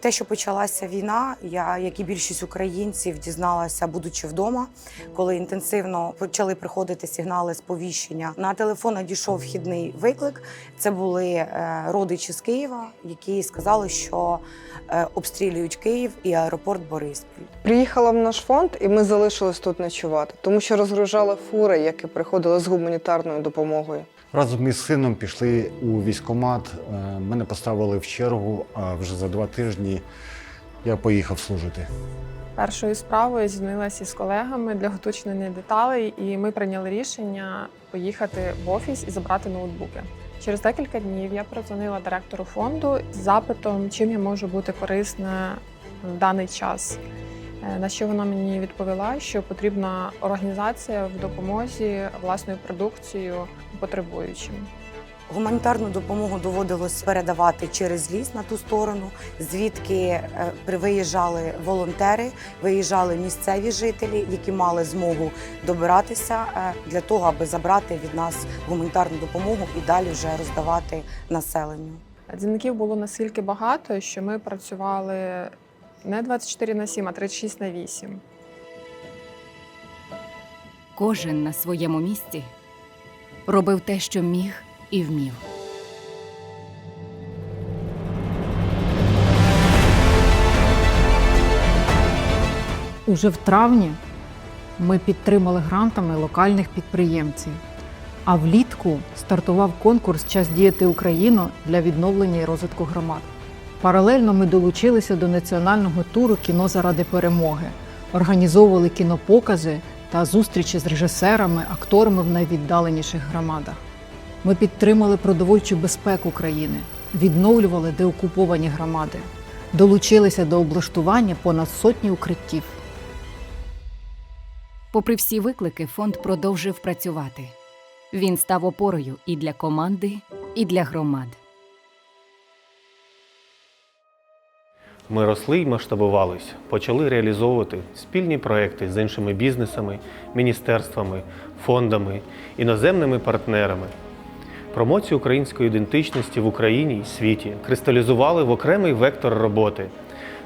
те, що почалася війна, я, як і більшість українців, дізналася, будучи вдома, коли інтенсивно почали приходити сигнали сповіщення. На телефон надійшов вхідний виклик. Це були е, родичі з Києва, які сказали, що е, обстрілюють Київ і аеропорт Бориспіль. Приїхала в наш фонд, і ми залишились тут ночувати, тому що розгружали фури, які приходили з гуманітарною допомогою. Разом із сином пішли у військкомат. Е, Мене поставили в чергу, а вже за два тижні я поїхав служити. Першою справою зізнилася з колегами для уточнення деталей, і ми прийняли рішення поїхати в офіс і забрати ноутбуки. Через декілька днів я передзвонила директору фонду з запитом, чим я можу бути корисна в даний час. Е, На що вона мені відповіла, що потрібна організація в допомозі власною продукцією потребуючим. Гуманітарну допомогу доводилось передавати через ліс на ту сторону, звідки е, виїжджали волонтери, виїжджали місцеві жителі, які мали змогу добиратися е, для того, аби забрати від нас гуманітарну допомогу і далі вже роздавати населенню. Дзвінків було настільки багато, що ми працювали не 24 на 7, а 36 на 8. Кожен на своєму місці робив те, що міг і вмів. Уже в травні ми підтримали грантами локальних підприємців. А влітку стартував конкурс Час діяти Україну для відновлення і розвитку громад. Паралельно ми долучилися до національного туру Кіно заради перемоги, організовували кінопокази та зустрічі з режисерами, акторами в найвіддаленіших громадах. Ми підтримали продовольчу безпеку країни, відновлювали деокуповані громади, долучилися до облаштування понад сотні укриттів. Попри всі виклики, фонд продовжив працювати. Він став опорою і для команди, і для громад. Ми росли й масштабувались, почали реалізовувати спільні проекти з іншими бізнесами, міністерствами, фондами, іноземними партнерами. Промоцію української ідентичності в Україні й світі кристалізували в окремий вектор роботи.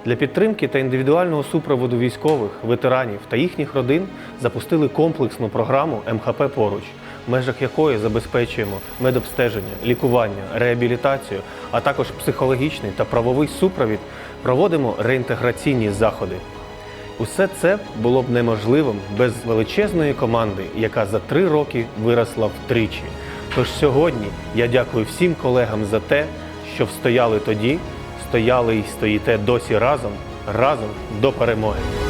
Для підтримки та індивідуального супроводу військових, ветеранів та їхніх родин запустили комплексну програму МХП поруч, межах якої забезпечуємо медобстеження, лікування, реабілітацію, а також психологічний та правовий супровід, проводимо реінтеграційні заходи. Усе це було б неможливим без величезної команди, яка за три роки виросла втричі. Тож сьогодні я дякую всім колегам за те, що встояли тоді, стояли і стоїте досі разом, разом до перемоги.